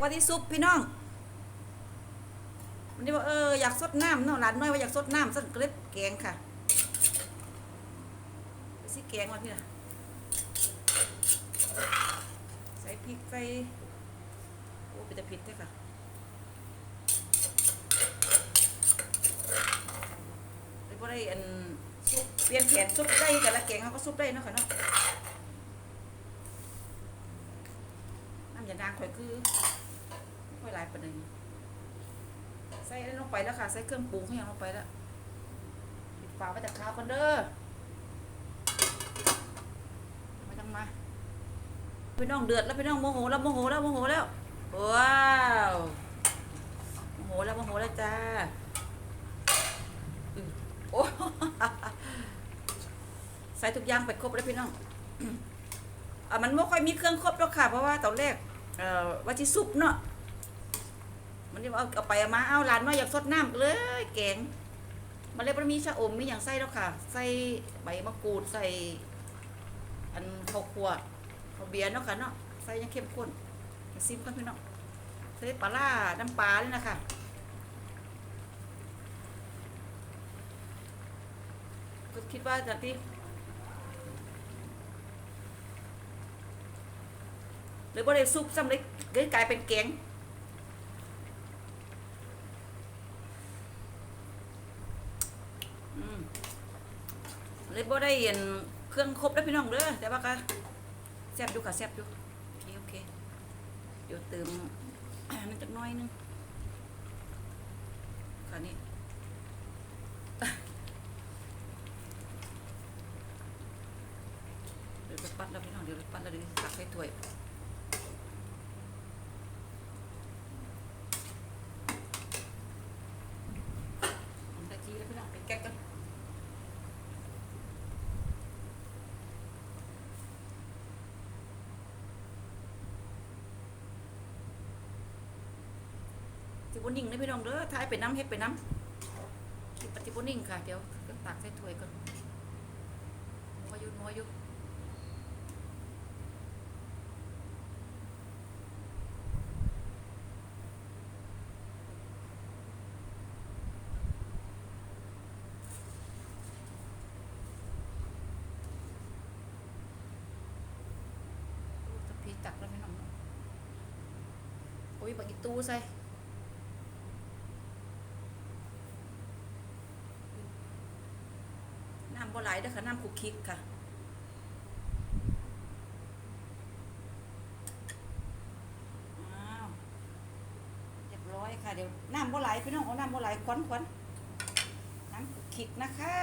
ว่าที่ซุปพี่น้องวันนี้ว่าเอออยากสดน้ำเนาะหลานน้อยว่าอยากสดน้ำสักเลยแกงค่ะไปสิแกงมาพี่นะใส่พริกใส่โอ้เป็นแต่ผิดแท้ค่ะเลยบ่ได้อันซุปเปลี่ยนแผนซุปได้แต่ละแกงเขาก็ซุปได้เนาะค่ะเนาะน้ำยานางข่อยคือ ค่อยหลายปานใดใส่ลงไปแล้วค่ะ ใส่เครื่องปรุงเขาอย่างลงไปแล้วปิดฝาไว้แต่ข้าวกันเด้อม่ต้องมาพี่น้องเดือดแล้วพี่น้องโมโหแล้วโมโหแล้วโมโหแล้วว้าวโมโหแล้วโมโหแล้วจ้าอือโอ้ใส่ทุกอย่างไปครบแล้วพี่น้องอะมันไม่ค่อยมีเครื่องครบหรอกค่ะ เพราะว่าตอนแรกเอ่อว่าที่ซุปเนาะ มันจะเอาเอาไปเอามาเอาหลานน้อยอยากสดน้ำก็เลย แกง มันเลยมันมีชะอมมีอย่างใส่แล้วค่ะ ใส่ใบมะกรูดใส่ อันข้าวคั่วข้าวเบียร์เนาะค่ะเนาะใส่ยังเข้มข้นซิมกันพี่น้องใส่ปลาร้าน้ำปลาเลยนะคะก็คิดว่าจะที่หรือบ่ได้ซุปซ้ำเลยเลยกลายเป็นแกงอืม เลยบ่ได้เห็นเครื่องครบแล้วพี่น้องเด้อแต่ว่าก็แซ่บอยู่ค่ะแซ่บอยู่ โอเคโอเค เดี๋ยวเติมมันจักน้อยนึงค่ะนี่เดี๋ยวไปปั้นแล้วพี่น้องเดี๋ยวไปปั้นแล้วเดี๋ยวตักให้ถ้วยตะกี้แล้วพี่น้องไปแก๊กกัน จิบุนิ่งนะพี่น้องเด้อทายไปน้ำเฮ็ดไปน้ำคิดปฏิบุนิ่งค่ะ เดี๋ยวก็ตักใส่ถ้วยก่อนมัวอยุมัวอยุตะพีตักแล้วพี่น้องโอ้ยบักอีตู้ใส่ำบ่ไหลเด้อค่ะน้ำคุกคิกค่ะเรียบร้อยค่ะเดี๋ยวน้ำบ่ไหลพี่น้องเอาน้ำบ่ไหลควันควันน้ำคุกคิกนะคะ